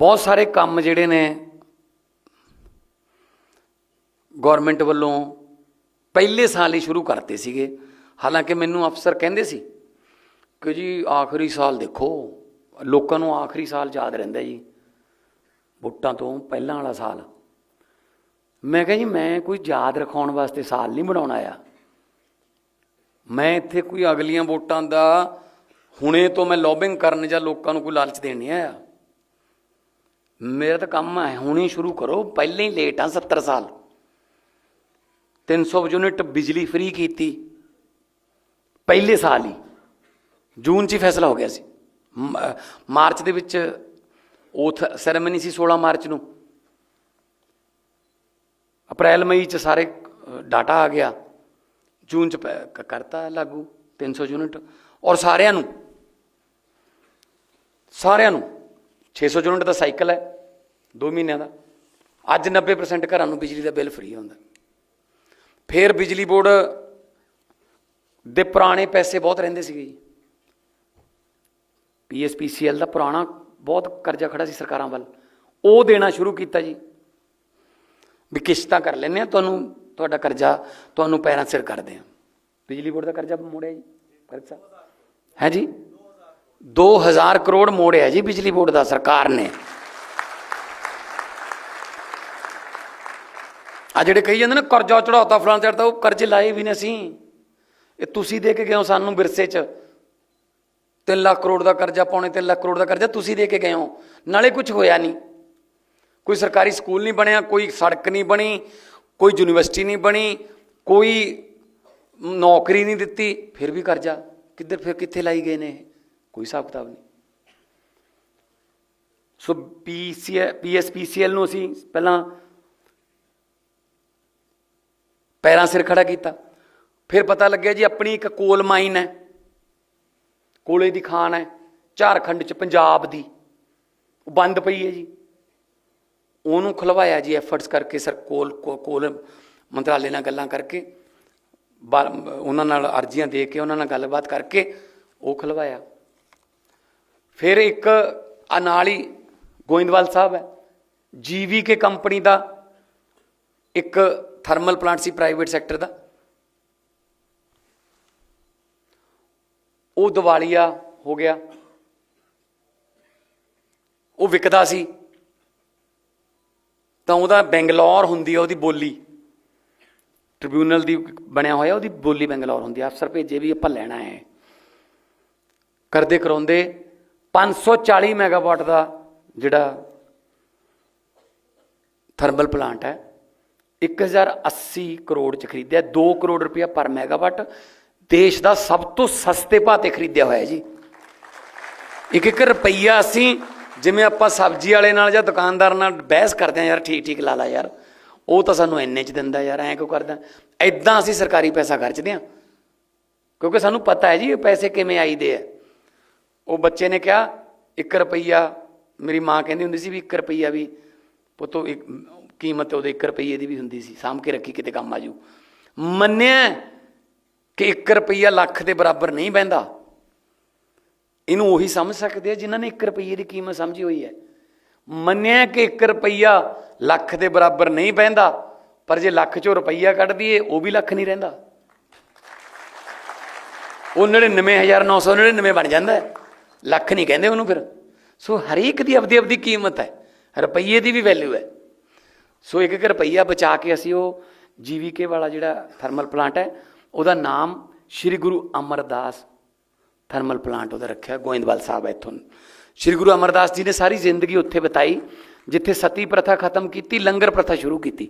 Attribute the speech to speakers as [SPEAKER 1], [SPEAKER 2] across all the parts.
[SPEAKER 1] ਬਹੁਤ ਸਾਰੇ ਕੰਮ ਜਿਹੜੇ ਨੇ ਗਵਰਨਮੈਂਟ ਵੱਲੋਂ ਪਹਿਲੇ ਸਾਲ ਹੀ ਸ਼ੁਰੂ ਕਰਤੇ ਸੀਗੇ। ਹਾਲਾਂਕਿ ਮੈਨੂੰ ਅਫਸਰ ਕਹਿੰਦੇ ਸੀ ਕਿ ਜੀ ਆਖਰੀ ਸਾਲ ਦੇਖੋ, ਲੋਕਾਂ ਨੂੰ ਆਖਰੀ ਸਾਲ ਯਾਦ ਰਹਿੰਦਾ ਜੀ, ਵੋਟਾਂ ਤੋਂ ਪਹਿਲਾਂ ਵਾਲਾ ਸਾਲ। ਮੈਂ ਕਿਹਾ ਜੀ, ਮੈਂ ਕੋਈ ਯਾਦ ਰਖਾਉਣ ਵਾਸਤੇ ਸਾਲ ਨਹੀਂ ਬਣਾਉਣਾ ਆ ਮੈਂ ਇੱਥੇ ਕੋਈ ਅਗਲੀਆਂ ਵੋਟਾਂ ਦਾ ਹੁਣੇ ਤੋਂ ਮੈਂ ਲੌਬਿੰਗ ਕਰਨ ਜਾਂ ਲੋਕਾਂ ਨੂੰ ਕੋਈ ਲਾਲਚ ਦੇਣ ਨਹੀਂ ਆਇਆ। ਮੇਰਾ ਤਾਂ ਕੰਮ ਹੈ, ਹੁਣੇ ਸ਼ੁਰੂ ਕਰੋ, ਪਹਿਲਾਂ ਹੀ ਲੇਟ ਆ 70 ਸਾਲ। 300 ਯੂਨਿਟ ਬਿਜਲੀ ਫ੍ਰੀ ਕੀਤੀ। ਪਹਿਲੇ ਸਾਲ ਹੀ। ਜੂਨ 'ਚ ਹੀ ਫੈਸਲਾ ਹੋ ਗਿਆ ਸੀ। ਮਾਰਚ ਦੇ ਵਿੱਚ ਓਥ ਸੈਰੇਮਨੀ ਸੀ 16 ਮਾਰਚ ਨੂੰ। ਅਪ੍ਰੈਲ, ਮਈ 'ਚ ਸਾਰੇ ਡਾਟਾ ਆ ਗਿਆ। ਜੂਨ 'ਚ ਪੈ- ਕਰਤਾ ਲਾਗੂ 300 ਯੂਨਿਟ। ਔਰ ਸਾਰਿਆਂ ਨੂੰ ਸਾਰਿਆਂ ਨੂੰ 600 ਯੂਨਿਟ ਦਾ ਸਾਈਕਲ ਹੈ 2 ਮਹੀਨਿਆਂ ਦਾ। ਅੱਜ 90% ਘਰਾਂ ਨੂੰ ਬਿਜਲੀ ਦਾ ਬਿੱਲ ਫ੍ਰੀ ਆਉਂਦਾ ਫਿਰ ਬਿਜਲੀ ਬੋਰਡ ਦੇ ਪੁਰਾਣੇ ਪੈਸੇ ਬਹੁਤ ਰਹਿੰਦੇ ਸੀਗੇ ਜੀ। ਪੀਐਸਪੀਸੀਐਲ ਦਾ ਪੁਰਾਣਾ ਬਹੁਤ ਕਰਜ਼ਾ ਖੜਾ ਸੀ ਸਰਕਾਰਾਂ ਵੱਲ। ਉਹ ਦੇਣਾ ਸ਼ੁਰੂ ਕੀਤਾ ਜੀ। ਵੀ ਕਿਸ਼ਤਾਂ ਕਰ ਲੈਂਦੇ ਆ ਤੁਹਾਨੂੰ ਤੁਹਾਡਾ ਕਰਜ਼ਾ, ਤੁਹਾਨੂੰ ਪੈਰਾਂ ਸਿਰ ਕਰਦੇ ਆ ਬਿਜਲੀ ਬੋਰਡ ਦਾ ਕਰਜ਼ਾ ਮੋੜਿਆ ਜੀ ਕਰਜ਼ਾ ਹੈ ਜੀ? 2000 ਕਰੋੜ ਮੋੜਿਆ ਜੀ ਬਿਜਲੀ ਬੋਰਡ ਦਾ, ਸਰਕਾਰ ਨੇ। ਆ ਜਿਹੜੇ ਕਹੀ ਜਾਂਦੇ ਨੇ, ਕਰਜ਼ਾ ਚੜਾਤਾ ਫਲਾਂ ਚੜਤਾ ਉਹ ਕਰਜ਼ੇ ਲਾਏ ਵੀ ਨੇ ਅਸੀਂ। ਇਹ ਤੁਸੀਂ ਦੇ ਕੇ ਗਏ ਹੋ ਸਾਨੂੰ ਵਿਰਸੇ 'ਚ। 3 ਲੱਖ ਕਰੋੜ ਦਾ ਕਰਜ਼ਾ ਪਾਉਣੇ 3 ਲੱਖ ਕਰੋੜ ਦਾ ਕਰਜ਼ਾ ਤੁਸੀਂ ਦੇ ਕੇ ਗਏ ਹੋ। ਨਾਲੇ ਕੁਝ ਹੋਇਆ ਨਹੀਂ। ਕੋਈ ਸਰਕਾਰੀ ਸਕੂਲ ਨਹੀਂ ਬਣਿਆ, ਕੋਈ ਸੜਕ ਨਹੀਂ ਬਣੀ, ਕੋਈ ਯੂਨੀਵਰਸਿਟੀ ਨਹੀਂ ਬਣੀ, ਕੋਈ ਨੌਕਰੀ ਨਹੀਂ ਦਿੱਤੀ, ਫਿਰ ਵੀ ਕਰਜ਼ਾ। ਕਿੱਧਰ, ਫਿਰ ਕਿੱਥੇ ਲਾਈ ਗਏ ਨੇ ਇਹ? ਕੋਈ ਹਿਸਾਬ ਕਿਤਾਬ ਨਹੀਂ। ਸੋ ਪੀਸੀ ਪੀਐਸਪੀਸੀਐਲ ਨੂੰ ਅਸੀਂ ਪਹਿਲਾਂ ਪੈਰਾਂ ਸਿਰ ਖੜਾ ਕੀਤਾ। ਫਿਰ ਪਤਾ ਲੱਗਿਆ ਜੀ ਆਪਣੀ ਇੱਕ ਕੋਲ ਮਾਈਨ ਹੈ। ਕੋਲੇ ਦੀ ਖਾਨ ਹੈ, ਝਾਰਖੰਡ ਚ ਪੰਜਾਬ ਦੀ। ਉਹ ਬੰਦ ਪਈ ਹੈ ਜੀ। ਉਹਨੂੰ ਖੁਲਵਾਇਆ ਜੀ ਐਫਰਟਸ ਕਰਕੇ ਸਰ ਕੋਲ ਕੋਲ ਮੰਤਰਾਲੇ ਨਾਲ ਗੱਲਾਂ ਕਰਕੇ, ਬਾ- ਉਹਨਾਂ ਨਾਲ ਅਰਜ਼ੀਆਂ ਦੇ ਕੇ, ਉਹਨਾਂ ਨਾਲ ਗੱਲਬਾਤ ਕਰਕੇ ਉਹ ਖੁਲਵਾਇਆ। ਫਿਰ ਇੱਕ ਆ ਨਾਲ ਹੀ ਗੋਇੰਦਵਾਲ ਸਾਹਿਬ ਹੈ ਜੀਵੀ ਕੇ ਕੰਪਨੀ ਦਾ ਇੱਕ ਥਰਮਲ ਪਲਾਂਟ ਸੀ ਪ੍ਰਾਈਵੇਟ ਸੈਕਟਰ ਦਾ। ਉਹ ਦਿਵਾਲੀਆ ਹੋ ਗਿਆ। ਉਹ ਵਿਕਦਾ ਸੀ। ਤਾਂ ਉਹਦਾ ਬੈਂਗਲੌਰ ਹੁੰਦੀ ਆ ਉਹਦੀ ਬੋਲੀ। ਟ੍ਰਿਬਿਊਨਲ ਦੀ ਬਣਿਆ ਹੋਇਆ ਉਹਦੀ ਬੋਲੀ ਬੈਂਗਲੌਰ ਹੁੰਦੀ ਹੈ ਅਫਸਰ ਭੇਜੇ ਵੀ ਆਪਾਂ ਲੈਣਾ ਹੈ। ਕਰਦੇ ਕਰਾਉਂਦੇ 540 ਮੈਗਾਵਾਟ ਦਾ ਜਿਹੜਾ ਥਰਮਲ ਪਲਾਂਟ ਹੈ 1080 ਕਰੋੜ ਚ ਖਰੀਦਿਆ 2 ਕਰੋੜ ਰੁਪਇਆ ਪਰ ਮੈਗਾਵਾਟ। ਦੇਸ਼ ਦਾ ਸਭ ਤੋਂ ਸਸਤੇ ਭਾਅ ਤੇ ਖਰੀਦਿਆ ਹੋਇਆ ਜੀ। ਇੱਕ ਇੱਕ ਰੁਪਈਆ ਅਸੀਂ ਜਿਵੇਂ ਆਪਾਂ ਸਬਜ਼ੀ ਵਾਲੇ ਨਾਲ ਜਾਂ ਦੁਕਾਨਦਾਰ ਨਾਲ ਬਹਿਸ ਕਰਦੇ ਆ ਯਾਰ ਠੀਕ ਠੀਕ ਲਾ ਲਾ ਯਾਰ। ਉਹ ਤਾਂ ਸਾਨੂੰ ਇੰਨੇ ਚ ਦਿੰਦਾ ਯਾਰ, ਐਂ ਕਿਉਂ ਕਰਦਾ? ਐਦਾਂ ਅਸੀਂ ਸਰਕਾਰੀ ਪੈਸਾ ਖਰਚਦੇ ਆ ਕਿਉਂਕਿ ਸਾਨੂੰ ਪਤਾ ਹੈ ਜੀ, ਇਹ ਪੈਸੇ ਕਿਵੇਂ ਆਈਦੇ ਆ। ਉਹ ਬੱਚੇ ਨੇ ਕਿਹਾ 1 ਰੁਪਈਆ, ਮੇਰੀ ਮਾਂ ਕਹਿੰਦੀ ਹੁੰਦੀ ਸੀ ਵੀ 1 ਰੁਪਈਆ ਵੀ, ਪੁੱਤੋ ਇੱਕ, ਕੀਮਤ ਉਹਦੇ 1 ਰੁਪਈਏ ਦੀ ਵੀ ਹੁੰਦੀ ਸੀ, ਸਾਂਭ ਕੇ ਰੱਖੀ, ਕਿਤੇ ਕੰਮ ਆਜੂ। ਮੰਨਿਆ ਕਿ 1 ਰੁਪਈਆ ਲੱਖ ਦੇ ਬਰਾਬਰ ਨਹੀਂ ਬਹਿੰਦਾ। ਇਹਨੂੰ ਉਹੀ ਸਮਝ ਸਕਦੇ ਆ ਜਿਨ੍ਹਾਂ ਨੇ 1 ਰੁਪਈਏ ਦੀ ਕੀਮਤ ਸਮਝੀ ਹੋਈ ਹੈ। ਮੰਨਿਆ ਕਿ 1 ਰੁਪਈਆ ਲੱਖ ਦੇ ਬਰਾਬਰ ਨਹੀਂ ਬਹਿੰਦਾ, ਪਰ ਜੇ ਲੱਖ ਚੋਂ ਰੁਪਈਆ ਕੱਢ ਦਈਏ, ਉਹ ਵੀ ਲੱਖ ਨਹੀਂ ਰਹਿੰਦਾ। ਉਹ 99999 ਬਣ ਜਾਂਦਾ ਹੈ। ਲੱਖ ਨਹੀਂ ਕਹਿੰਦੇ ਉਹਨੂੰ ਫਿਰ। ਸੋ ਹਰੇਕ ਦੀ ਆਪਦੀ ਆਪਦੀ ਕੀਮਤ ਹੈ। ਰੁਪਈਏ ਦੀ ਵੀ ਵੈਲਿਊ ਹੈ। ਸੋ ਇੱਕ ਇੱਕ ਰੁਪਈਆ ਬਚਾ ਕੇ ਅਸੀਂ ਉਹ ਜੀਵੀਕੇ ਵਾਲਾ ਜਿਹੜਾ ਥਰਮਲ ਪਲਾਂਟ ਹੈ ਉਹਦਾ ਨਾਮ ਸ੍ਰੀ ਗੁਰੂ ਅਮਰਦਾਸ ਥਰਮਲ ਪਲਾਂਟ ਉਹਦਾ ਰੱਖਿਆ ਗੋਇੰਦਵਾਲ ਸਾਹਿਬ ਇੱਥੋਂ। ਸ੍ਰੀ ਗੁਰੂ ਅਮਰਦਾਸ ਜੀ ਨੇ ਸਾਰੀ ਜ਼ਿੰਦਗੀ ਉੱਥੇ ਬਿਤਾਈ ਜਿੱਥੇ ਸਤੀ ਪ੍ਰਥਾ ਖਤਮ ਕੀਤੀ ਲੰਗਰ ਪ੍ਰਥਾ ਸ਼ੁਰੂ ਕੀਤੀ।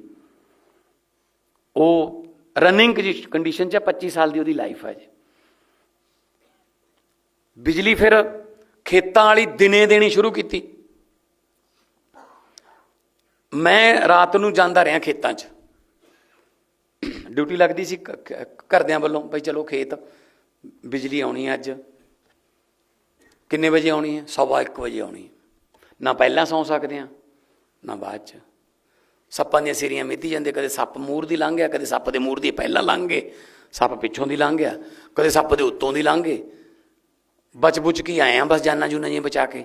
[SPEAKER 1] ਉਹ ਰਨਿੰਗ ਕੰਡੀਸ਼ਨ 'ਚ ਹੈ, 25 ਸਾਲ ਦੀ ਉਹਦੀ ਲਾਈਫ ਹੈ ਜੀ। ਬਿਜਲੀ ਫਿਰ ਖੇਤਾਂ ਵਾਲੀ ਦਿਨੇ ਦੇਣੀ ਸ਼ੁਰੂ ਕੀਤੀ। ਮੈਂ ਰਾਤ ਨੂੰ ਜਾਂਦਾ ਰਿਹਾ ਖੇਤਾਂ 'ਚ। ਡਿਊਟੀ ਲੱਗਦੀ ਸੀ ਘਰਦਿਆਂ ਵੱਲੋਂ, ਬਈ ਚਲੋ ਖੇਤ, ਬਿਜਲੀ ਆਉਣੀ ਹੈ ਅੱਜ। ਕਿੰਨੇ ਵਜੇ ਆਉਣੀ ਹੈ? ਸਵਾ 1 ਵਜੇ ਆਉਣੀ ਹੈ। ਨਾ ਪਹਿਲਾਂ ਸੌਂ ਸਕਦੇ ਆ ਨਾ ਬਾਅਦ 'ਚ। ਸੱਪਾਂ ਦੀਆਂ ਸਿਰੀਆਂ ਮਿੱਧੀ ਜਾਂਦੇ ਕਦੇ ਸੱਪ ਮੂਰ ਦੀ ਲੰਘ ਗਿਆ, ਕਦੇ ਸੱਪ ਦੇ ਮੂਰ ਦੀ ਪਹਿਲਾਂ ਲੰਘ ਗਏ, ਸੱਪ ਪਿੱਛੋਂ ਦੀ ਲੰਘ ਗਿਆ, ਕਦੇ ਸੱਪ ਦੇ ਉੱਤੋਂ ਦੀ ਲੰਘ ਗਏ। ਬਚ ਬੁਚ ਕੇ ਆਏ ਆ, ਬਸ ਜਾਨਾਂ ਜੂਨਾਂ ਜੀ ਬਚਾ ਕੇ।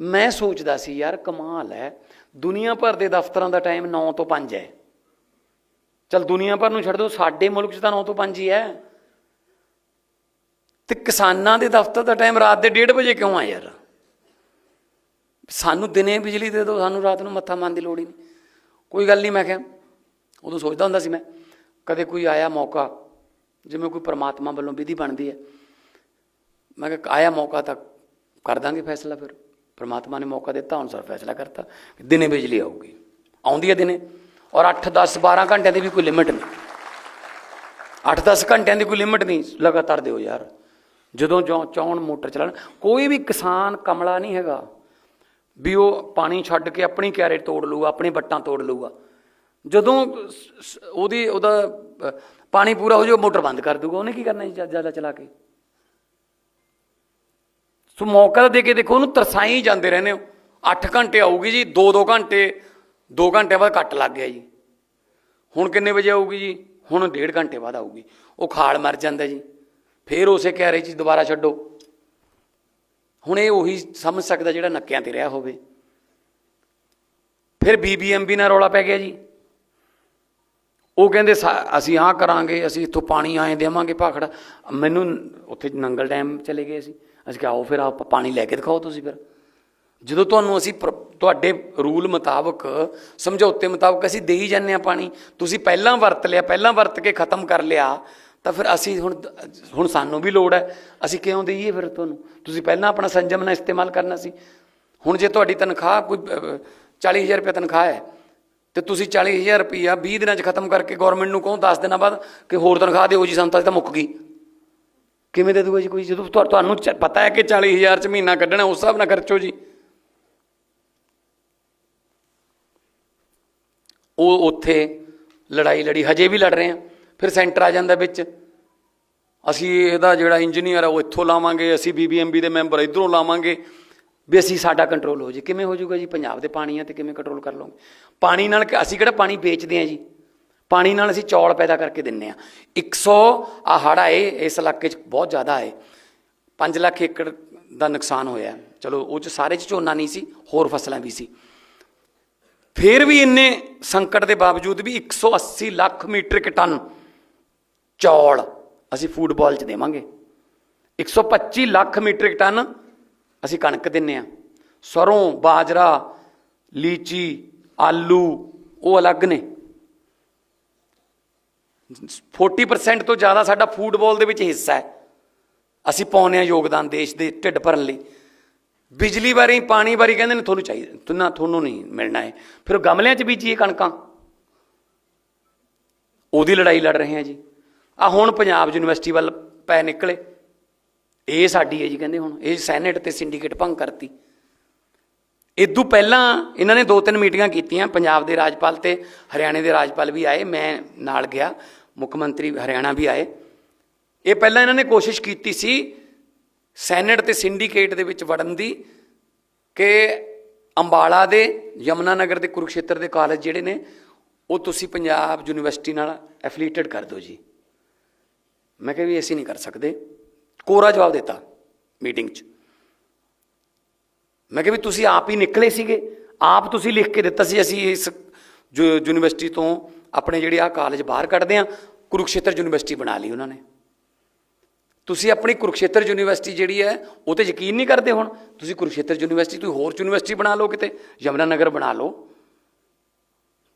[SPEAKER 1] ਮੈਂ ਸੋਚਦਾ ਸੀ, ਯਾਰ ਕਮਾਲ ਹੈ, ਦੁਨੀਆ ਭਰ ਦੇ ਦਫ਼ਤਰਾਂ ਦਾ ਟਾਈਮ 9 ਤੋਂ 5 ਹੈ। ਚਲ ਦੁਨੀਆ ਭਰ ਨੂੰ ਛੱਡ ਦਿਓ ਸਾਡੇ ਮੁਲਕ 'ਚ ਤਾਂ 9 ਤੋਂ 5 ਹੀ ਹੈ। ਤੇ ਕਿਸਾਨਾਂ ਦੇ ਦਫ਼ਤਰ ਦਾ ਟਾਈਮ ਰਾਤ ਦੇ 1:30 ਵਜੇ ਕਿਉਂ ਆ ਯਾਰ? ਸਾਨੂੰ ਦਿਨੇ ਬਿਜਲੀ ਦੇ ਦਿਓ ਸਾਨੂੰ ਰਾਤ ਨੂੰ ਮੱਥਾ ਮਾਰਨ ਦੀ ਲੋੜ ਹੀ ਨਹੀਂ। ਕੋਈ ਗੱਲ ਨਹੀਂ, ਮੈਂ ਕਿਹਾ, ਉਦੋਂ ਸੋਚਦਾ ਹੁੰਦਾ ਸੀ ਮੈਂ, ਕਦੇ ਕੋਈ ਆਇਆ ਮੌਕਾ, ਜਿਵੇਂ ਕੋਈ ਪਰਮਾਤਮਾ ਵੱਲੋਂ ਵਿਧੀ ਬਣਦੀ ਹੈ। ਮੈਂ ਕਿਹਾ ਆਇਆ ਮੌਕਾ ਤਾਂ ਕਰ ਦਾਂਗੇ ਫੈਸਲਾ ਫਿਰ। ਪ੍ਰਮਾਤਮਾ ਨੇ ਮੌਕਾ ਦਿੱਤਾ, ਹੁਣ ਸਰ ਫੈਸਲਾ ਕਰਤਾ ਦਿਨੇ ਬਿਜਲੀ ਆਊਗੀ। ਆਉਂਦੀ ਹੈ ਦਿਨੇ। ਔਰ 8 10 12 ਘੰਟਿਆਂ ਦੀ ਵੀ ਕੋਈ ਲਿਮਿਟ ਨਹੀਂ। 8-10 ਘੰਟਿਆਂ ਦੀ ਕੋਈ ਲਿਮਿਟ ਨਹੀਂ। ਲਗਾਤਾਰ ਦਿਓ ਯਾਰ। ਜਦੋਂ ਚੌ- ਚਾਹੁਣ ਮੋਟਰ ਚਲਾਣ ਕੋਈ ਵੀ ਕਿਸਾਨ ਕਮਲਾ ਨਹੀਂ ਹੈਗਾ ਵੀ ਉਹ ਪਾਣੀ ਛੱਡ ਕੇ ਆਪਣੀ ਕਿਆਰੇ ਤੋੜ ਲੂਗਾ ਆਪਣੀ ਵੱਟਾਂ ਤੋੜ ਲੂਗਾ ਜਦੋਂ ਸ- ਉਹਦੀ, ਉਹਦਾ ਪਾਣੀ ਪੂਰਾ ਹੋ ਜਾਊ, ਮੋਟਰ ਬੰਦ ਕਰ ਦੂਗਾ ਉਹਨੇ ਕੀ ਕਰਨਾ ਜੀ ਜ਼ਿਆਦਾ ਚਲਾ ਕੇ? ਸੋ ਮੌਕਾ ਤਾਂ ਦੇ ਕੇ ਦੇਖੋ, ਉਹਨੂੰ ਤਰਸਾਈ ਜਾਂਦੇ ਰਹਿੰਦੇ ਹੋ। 8 ਘੰਟੇ ਆਊਗੀ ਜੀ 2-2 ਘੰਟੇ 2 ਘੰਟੇ ਬਾਅਦ ਕੱਟ ਲੱਗ ਗਿਆ ਜੀ। ਹੁਣ ਕਿੰਨੇ ਵਜੇ ਆਊਗੀ ਜੀ? ਹੁਣ 1.5 ਘੰਟੇ ਬਾਅਦ ਆਊਗੀ। ਉਹ ਖਾਲ ਮਰ ਜਾਂਦਾ ਜੀ। ਫੇਰ ਉਸੇ ਕਹਿਰੇ 'ਚ ਦੁਬਾਰਾ ਛੱਡੋ। ਹੁਣ ਇਹ ਉਹੀ ਸਮਝ ਸਕਦਾ ਜਿਹੜਾ ਨੱਕਿਆਂ ਤੇ ਰਿਹਾ ਹੋਵੇ। ਫਿਰ ਬੀਬੀਐਮਬੀ ਨਾਲ ਰੌਲਾ ਪੈ ਗਿਆ ਜੀ। ਉਹ ਕਹਿੰਦੇ ਸਾ- ਅਸੀਂ ਆਹ ਕਰਾਂਗੇ, ਅਸੀਂ ਇੱਥੋਂ ਪਾਣੀ ਆਏ ਦੇਵਾਂਗੇ ਭਾਖੜਾ। ਮੈਨੂੰ ਉੱਥੇ ਨੰਗਲ ਡੈਮ ਚਲੇ ਗਏ ਸੀ ਅਸੀਂ ਕਿਹਾ, ਆਓ ਫਿਰ ਆਪ ਪਾਣੀ ਲੈ ਕੇ ਦਿਖਾਓ ਤੁਸੀਂ ਫਿਰ। ਜਦੋਂ ਤੁਹਾਨੂੰ ਅਸੀਂ ਪ੍ਰ- ਤੁਹਾਡੇ ਰੂਲ ਮੁਤਾਬਕ, ਸਮਝੌਤੇ ਮੁਤਾਬਕ ਅਸੀਂ ਦੇਈ ਜਾਂਦੇ ਆ ਪਾਣੀ, ਤੁਸੀਂ ਪਹਿਲਾਂ ਵਰਤ ਲਿਆ, ਪਹਿਲਾਂ ਵਰਤ ਕੇ ਖਤਮ ਕਰ ਲਿਆ, ਤਾਂ ਫਿਰ ਅਸੀਂ ਹੁਣ ਹੁਣ ਸਾਨੂੰ ਵੀ ਲੋੜ ਹੈ। ਅਸੀਂ ਕਿਉਂ ਦੇਈਏ ਫਿਰ ਤੁਹਾਨੂੰ? ਤੁਸੀਂ ਪਹਿਲਾਂ ਆਪਣਾ ਸੰਜਮ ਨਾਲ ਇਸਤੇਮਾਲ ਕਰਨਾ ਸੀ। ਹੁਣ ਜੇ ਤੁਹਾਡੀ ਤਨਖਾਹ ਕੋਈ 40000 ਰੁਪਏ ਤਨਖਾਹ ਹੈ ਤੇ ਤੁਸੀਂ 40000 ਰੁਪਈਆ 20 ਦਿਨਾਂ 'ਚ ਖਤਮ ਕਰਕੇ ਗਵਰਨਮੈਂਟ ਨੂੰ ਕਹੋ 10 ਦਿਨਾਂ ਬਾਅਦ ਕਿ ਹੋਰ ਤਨਖਾਹ ਦਿਓ, ਜੀ ਸਾਨੂੰ ਤਾਂ ਇਹ ਤਾਂ ਮੁੱਕ ਗਈ। ਕਿਵੇਂ ਦੇ ਦੂਗਾ ਜੀ ਕੋਈ? ਜਦੋਂ ਤੁਹਾ- ਤੁਹਾਨੂੰ ਪਤਾ ਹੈ ਕਿ 40000 'ਚ ਮਹੀਨਾ ਕੱਢਣਾ, ਉਸ ਹਿਸਾਬ ਨਾਲ ਖਰਚੋ ਜੀ। ਉਹ ਉੱਥੇ ਲੜਾਈ ਲੜੀ, ਹਜੇ ਵੀ ਲੜ ਰਹੇ ਆ। ਫਿਰ ਸੈਂਟਰ ਆ ਜਾਂਦਾ ਵਿੱਚ। ਅਸੀਂ ਇਹਦਾ ਜਿਹੜਾ ਇੰਜੀਨੀਅਰ ਆ, ਉਹ ਇੱਥੋਂ ਲਾਵਾਂਗੇ, ਅਸੀਂ ਬੀਬੀਐਮਬੀ ਦੇ ਮੈਂਬਰ ਇਧਰੋਂ ਲਾਵਾਂਗੇ। ਵੀ ਅਸੀਂ ਸਾਡਾ ਕੰਟਰੋਲ ਹੋ ਜੇ। ਕਿਵੇਂ ਹੋ ਜਾਊਗਾ ਜੀ? ਪੰਜਾਬ ਦੇ ਪਾਣੀ ਆ ਤੇ ਕਿਵੇਂ ਕੰਟਰੋਲ ਕਰ ਲਵਾਂਗੇ ਪਾਣੀ ਨਾਲ ਕਿ- ਅਸੀਂ ਕਿਹੜਾ ਪਾਣੀ ਵੇਚਦੇ ਆ ਜੀ? ਪਾਣੀ ਨਾਲ ਅਸੀਂ ਚੌਲ ਪੈਦਾ ਕਰਕੇ ਦਿੰਨੇ ਆ। 100 ਆ ਹੜ੍ਹ ਆਏ, ਇਸ ਇਲਾਕੇ 'ਚ ਬਹੁਤ ਜ਼ਿਆਦਾ ਆਏ। 5 ਲੱਖ ਏਕੜ ਦਾ ਨੁਕਸਾਨ ਹੋਇਆ। ਚਲੋ, ਉਹ 'ਚ ਸਾਰੇ 'ਚ ਝੋਨਾ ਨਹੀਂ ਸੀ, ਹੋਰ ਫਸਲਾਂ ਵੀ ਸੀ। ਫਿਰ ਵੀ ਇੰਨੇ ਸੰਕਟ ਦੇ ਬਾਵਜੂਦ ਵੀ 180 ਲੱਖ ਮੀਟ੍ਰਿਕ ਟਨ ਚੌਲ ਅਸੀਂ ਫੂਡ ਬਾਲ ਚ ਦੇਵਾਂਗੇ। 125 ਲੱਖ ਮੀਟ੍ਰਿਕ ਟਨ ਅਸੀਂ ਕਣਕ ਦਿੰਨੇ ਆ। ਸਰੋਂ, ਬਾਜਰਾ, ਲੀਚੀ, ਆਲੂ, ਉਹ ਅਲੱਗ ਨੇ। 40% ਤੋਂ ਜ਼ਿਆਦਾ ਸਾਡਾ ਫੂਡ ਦੇ ਵਿੱਚ ਹਿੱਸਾ ਹੈ। ਅਸੀਂ ਪਾਉਂਦੇ ਆ ਯੋਗਦਾਨ ਦੇਸ਼ ਦੇ ਢਿੱਡ ਭਰਨ ਲਈ। ਬਿਜਲੀ ਬਾਰੇ, ਪਾਣੀ ਬਾਰੇ ਕਹਿੰਦੇ ਨੇ, ਤੁਹਾਨੂੰ ਚਾਹੀਦਾ ਤੁਨਾ, ਤੁਹਾਨੂੰ ਨਹੀਂ ਮਿਲਣਾ ਹੈ ਫਿਰ ਉਹ ਗਮਲਿਆਂ 'ਚ ਬੀਜੀਏ ਕਣਕਾਂ। ਉਹਦੀ ਲੜਾਈ ਲੜ ਰਹੇ ਆ ਜੀ। ਆ ਹੁਣ ਪੰਜਾਬ ਯੂਨੀਵਰਸਿਟੀ ਵੱਲ ਪੈ ਨਿਕਲੇ। ਇਹ ਸਾਡੀ ਹੈ ਜੀ ਕਹਿੰਦੇ ਹੁਣ, ਇਹ ਸੈਨੇਟ ਤੇ ਸਿੰਡੀਕੇਟ ਭੰਗ ਕਰਤੀ। ਇਦੋਂ ਪਹਿਲਾਂ ਇਹਨਾਂ ਨੇ ਦੋ ਤਿੰਨ ਮੀਟਿੰਗਾਂ ਕੀਤੀਆਂ, ਪੰਜਾਬ ਦੇ ਰਾਜਪਾਲ ਤੇ ਹਰਿਆਣੇ ਦੇ ਰਾਜਪਾਲ ਵੀ ਆਏ, ਮੈਂ ਨਾਲ ਗਿਆ, ਮੁੱਖ ਮੰਤਰੀ ਹਰਿਆਣਾ ਵੀ ਆਏ। ਇਹ ਪਹਿਲਾਂ ਇਹਨਾਂ ਨੇ ਕੋਸ਼ਿਸ਼ ਕੀਤੀ ਸੀ ਸੈਨੇਟ ਤੇ ਸਿੰਡੀਕੇਟ ਦੇ ਵਿੱਚ ਵੜਨ ਦੀ ਕਿ ਅੰਬਾਲਾ ਦੇ ਯਮਨਾ ਨਗਰ ਦੇ ਕੁਰੂਕਸ਼ੇਤਰ ਦੇ ਕਾਲਜ ਜਿਹੜੇ ਨੇ, ਉਹ ਤੁਸੀਂ ਪੰਜਾਬ ਯੂਨੀਵਰਸਿਟੀ ਨਾਲ ਐਫੀਲੀਏਟਡ ਕਰ ਦਿਓ ਜੀ। ਮੈਂ ਕਿਹਾ ਵੀ ਅਸੀਂ ਨਹੀਂ ਕਰ ਸਕਦੇ। ਕੋਰਾ ਜਵਾਬ ਦਿੱਤਾ ਮੀਟਿੰਗ 'ਚ। ਮੈਂ ਕਿਹਾ ਵੀ ਤੁਸੀਂ ਆਪ ਹੀ ਨਿਕਲੇ ਸੀਗੇ। ਆਪ ਤੁਸੀਂ ਲਿਖ ਕੇ ਦਿੱਤਾ ਸੀ, ਅਸੀਂ ਇਸ ਜੋ ਯੂਨੀਵਰਸਿਟੀ ਤੋਂ ਆਪਣੇ ਜਿਹੜੇ ਆ ਕਾਲਜ ਬਾਹਰ ਕੱਢਦੇ ਆ ਕੁਰੂਕਸ਼ੇਤਰ ਯੂਨੀਵਰਸਿਟੀ ਬਣਾ ਲਈ ਉਹਨਾਂ ਨੇ। ਤੁਸੀਂ ਆਪਣੀ ਕੁਰੂਕਸ਼ੇਤਰ ਯੂਨੀਵਰਸਿਟੀ ਜਿਹੜੀ ਹੈ, ਉਹ ਤੇ ਯਕੀਨ ਨਹੀਂ ਕਰਦੇ ਹੁਣ। ਤੁਸੀਂ ਕੁਰੂਕਸ਼ੇਤਰ ਯੂਨੀਵਰਸਿਟੀ, ਤੁਸੀਂ ਹੋਰ ਯੂਨੀਵਰਸਿਟੀ ਬਣਾ ਲਓ ਕਿਤੇ। ਯਮਨਾ ਨਗਰ ਬਣਾ ਲਓ।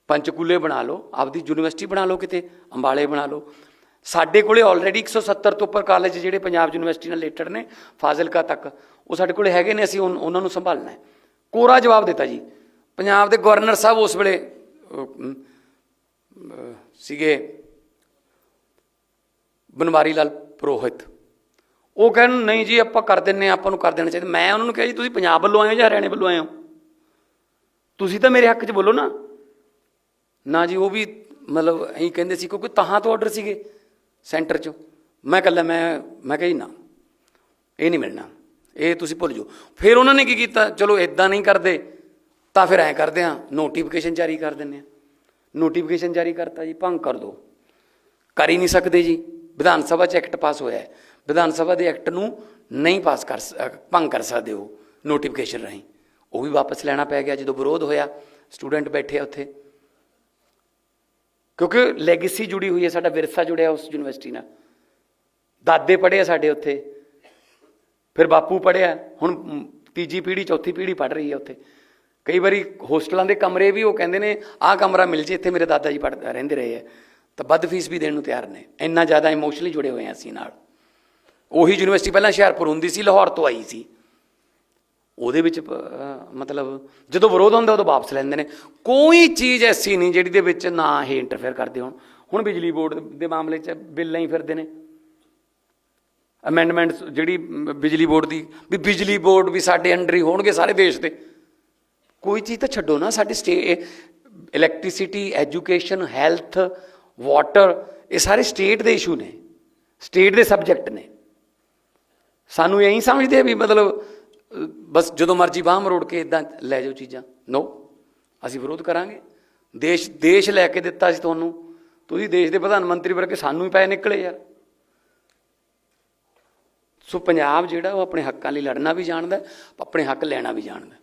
[SPEAKER 1] ਪੰਚਕੂਲੇ ਬਣਾ ਲਓ। ਆਪਦੀ ਯੂਨੀਵਰਸਿਟੀ ਬਣਾ ਲਓ ਕਿਤੇ। ਅੰਬਾਲੇ ਬਣਾ ਲਓ। ਸਾਡੇ ਕੋਲੇ ਆਲਰੇਡੀ 170 ਤੋਂ ਉੱਪਰ ਕਾਲਜ ਜਿਹੜੇ ਪੰਜਾਬ ਯੂਨੀਵਰਸਿਟੀ ਨਾਲ ਰਿਲੇਟਡ ਨੇ ਫਾਜ਼ਿਲਕਾ ਤੱਕ ਉਹ ਸਾਡੇ ਕੋਲੇ ਹੈਗੇ ਨੇ ਅਸੀਂ ਉਹਨਾਂ ਨੂੰ ਸੰਭਾਲਣਾ ਹੈ। ਕੋਰਾ ਜਵਾਬ ਦਿੱਤਾ ਜੀ। ਪੰਜਾਬ ਦੇ ਗਵਰਨਰ ਸਾਹਿਬ ਉਸ ਵੇਲੇ ਸੀਗੇ ਬਨਵਾਰੀ ਲਾਲ ਪ੍ਰੋਹਿਤ। ਉਹ ਕਹਿਣ ਨਹੀਂ ਜੀ ਆਪਾਂ ਕਰ ਦਿੰਨੇ ਹਾਂ, ਆਪਾਂ ਨੂੰ ਕਰ ਦੇਣਾ ਚਾਹੀਦਾ। ਮੈਂ ਉਹਨਾਂ ਨੂੰ ਕਿਹਾ ਜੀ ਤੁਸੀਂ ਪੰਜਾਬ ਵੱਲੋਂ ਆਏ ਹੋ ਜਾਂ ਹਰਿਆਣੇ ਵੱਲੋਂ ਆਏ ਹੋ? ਤੁਸੀਂ ਤਾਂ ਮੇਰੇ ਹੱਕ 'ਚ ਬੋਲੋ ਨਾ। ਨਾ ਜੀ ਉਹ ਵੀ ਮਤਲਬ ਐਂ ਕਹਿੰਦੇ ਸੀ ਕਿਉਂਕਿ ਤਹਾਂ ਤੋਂ ਆਰਡਰ ਸੀਗੇ। ਸੈਂਟਰ 'ਚੋਂ। ਮੈਂ ਕੱਲਾ ਮੈਂ ਮੈਂ ਕਿਹਾ ਨਾ, ਇਹ ਨਹੀਂ ਮਿਲਣਾ, ਇਹ ਤੁਸੀਂ ਭੁੱਲ ਜਾਓ। ਫਿਰ ਉਹਨਾਂ ਨੇ ਕੀ ਕੀਤਾ? ਚਲੋ ਇਦਾਂ ਨਹੀਂ ਕਰਦੇ, ਤਾਂ ਫਿਰ ਐਂ ਕਰਦੇ ਆ ਨੋਟੀਫਿਕੇਸ਼ਨ ਜਾਰੀ ਕਰ ਦਿੰਦੇ ਆ ਨੋਟੀਫਿਕੇਸ਼ਨ ਜਾਰੀ ਕਰਤਾ ਜੀ, ਭੰਗ ਕਰ ਦਿਓ ਕਰ ਹੀ ਨਹੀਂ ਸਕਦੇ ਜੀ। ਵਿਧਾਨ ਸਭਾ 'ਚ ਐਕਟ ਪਾਸ ਹੋਇਆ ਹੈ। ਵਿਧਾਨ ਸਭਾ ਦੇ ਐਕਟ ਨੂੰ ਨਹੀਂ ਪਾਸ ਕਰ ਭੰਗ ਕਰ ਸਕਦੇ ਹੋ ਨੋਟੀਫਿਕੇਸ਼ਨ ਰਾਹੀਂ। ਉਹ ਵੀ ਵਾਪਸ ਲੈਣਾ ਪੈ ਗਿਆ, ਜਦੋਂ ਵਿਰੋਧ ਹੋਇਆ। ਸਟੂਡੈਂਟ ਬੈਠੇ ਆ ਉੱਥੇ। ਕਿਉਂਕਿ ਲੈਗੇਸੀ ਜੁੜੀ ਹੋਈ ਹੈ, ਸਾਡਾ ਵਿਰਸਾ ਜੁੜਿਆ ਉਸ ਯੂਨੀਵਰਸਿਟੀ ਨਾਲ। ਦਾਦੇ ਪੜ੍ਹੇ ਆ ਸਾਡੇ ਉੱਥੇ, ਫਿਰ ਬਾਪੂ ਪੜ੍ਹਿਆ, ਹੁਣ ਤੀਜੀ ਪੀੜ੍ਹੀ, ਚੌਥੀ ਪੀੜ੍ਹੀ ਪੜ੍ਹ ਰਹੀ ਹੈ ਉੱਥੇ। ਕਈ ਵਾਰੀ ਹੋਸਟਲਾਂ ਦੇ ਕਮਰੇ ਵੀ ਉਹ ਕਹਿੰਦੇ ਨੇ, ਆਹ ਕਮਰਾ ਮਿਲ ਜੇ, ਇੱਥੇ ਮੇਰੇ ਦਾਦਾ ਜੀ ਪੜ੍ਹ, ਰਹਿੰਦੇ ਰਹੇ ਹੈ। ਤਾਂ ਵੱਧ ਫੀਸ ਵੀ ਦੇਣ ਨੂੰ ਤਿਆਰ ਨੇ। ਇੰਨਾ ਜ਼ਿਆਦਾ ਇਮੋਸ਼ਨਲੀ ਜੁੜੇ ਹੋਏ ਆ ਅਸੀਂ ਨਾਲ। ਉਹੀ ਯੂਨੀਵਰਸਿਟੀ ਪਹਿਲਾਂ ਹੁਸ਼ਿਆਰਪੁਰ ਹੁੰਦੀ ਸੀ, ਲਾਹੌਰ ਤੋਂ ਆਈ ਸੀ। ਉਹਦੇ ਵਿੱਚ ਮਤਲਬ ਜਦੋਂ ਵਿਰੋਧ ਹੁੰਦਾ ਉਦੋਂ ਵਾਪਸ ਲੈਂਦੇ ਨੇ। ਕੋਈ ਚੀਜ਼ ਐਸੀ ਨਹੀਂ ਜਿਹੜੀ ਦੇ ਵਿੱਚ ਨਾ ਇਹ ਇੰਟਰਫੇਅਰ ਕਰਦੇ ਹੋਣ। ਹੁਣ ਬਿਜਲੀ ਬੋਰਡ ਦੇ ਮਾਮਲੇ 'ਚ ਬਿੱਲਾਂ ਹੀ ਫਿਰਦੇ ਨੇ। ਅਮੈਂਡਮੈਂਟਸ ਜਿਹੜੀ ਬਿਜਲੀ ਬੋਰਡ ਦੀ, ਵੀ ਬਿਜਲੀ ਬੋਰਡ ਵੀ ਸਾਡੇ ਅੰਡਰ ਹੀ ਹੋਣਗੇ ਸਾਰੇ ਦੇਸ਼ ਦੇ। ਕੋਈ ਚੀਜ਼ ਤਾਂ ਛੱਡੋ ਨਾ, ਸਾਡੀ state electricity education health water ਇਹ ਸਾਰੇ ਸਟੇਟ ਦੇ ਇਸ਼ੂ ਨੇ। ਸਟੇਟ ਦੇ ਸਬਜੈਕਟ ਨੇ। ਸਾਨੂੰ ਇਹੀ ਸਮਝਦੇ ਆ ਵੀ ਮਤਲਬ ਬਸ ਜਦੋਂ ਮਰਜ਼ੀ ਬਾਹਰ ਮਰੋੜ ਕੇ ਇਦਾਂ ਲੈ ਜਾਓ ਚੀਜ਼ਾਂ। ਨੋ ਅਸੀਂ ਵਿਰੋਧ ਕਰਾਂਗੇ। ਦੇਸ਼ ਦੇਸ਼ ਲੈ ਕੇ ਦਿੱਤਾ ਸੀ ਤੁਹਾਨੂੰ। ਤੁਸੀਂ ਦੇਸ਼ ਦੇ ਪ੍ਰਧਾਨ ਮੰਤਰੀ ਵਰਗੇ ਸਾਨੂੰ ਹੀ ਪੈ ਨਿਕਲੇ ਯਾਰ। ਸੋ ਪੰਜਾਬ ਜਿਹੜਾ ਉਹ ਆਪਣੇ ਹੱਕਾਂ ਲਈ ਲੜਨਾ ਵੀ ਜਾਣਦਾ, ਆਪਣੇ ਹੱਕ ਲੈਣਾ ਵੀ ਜਾਣਦਾ।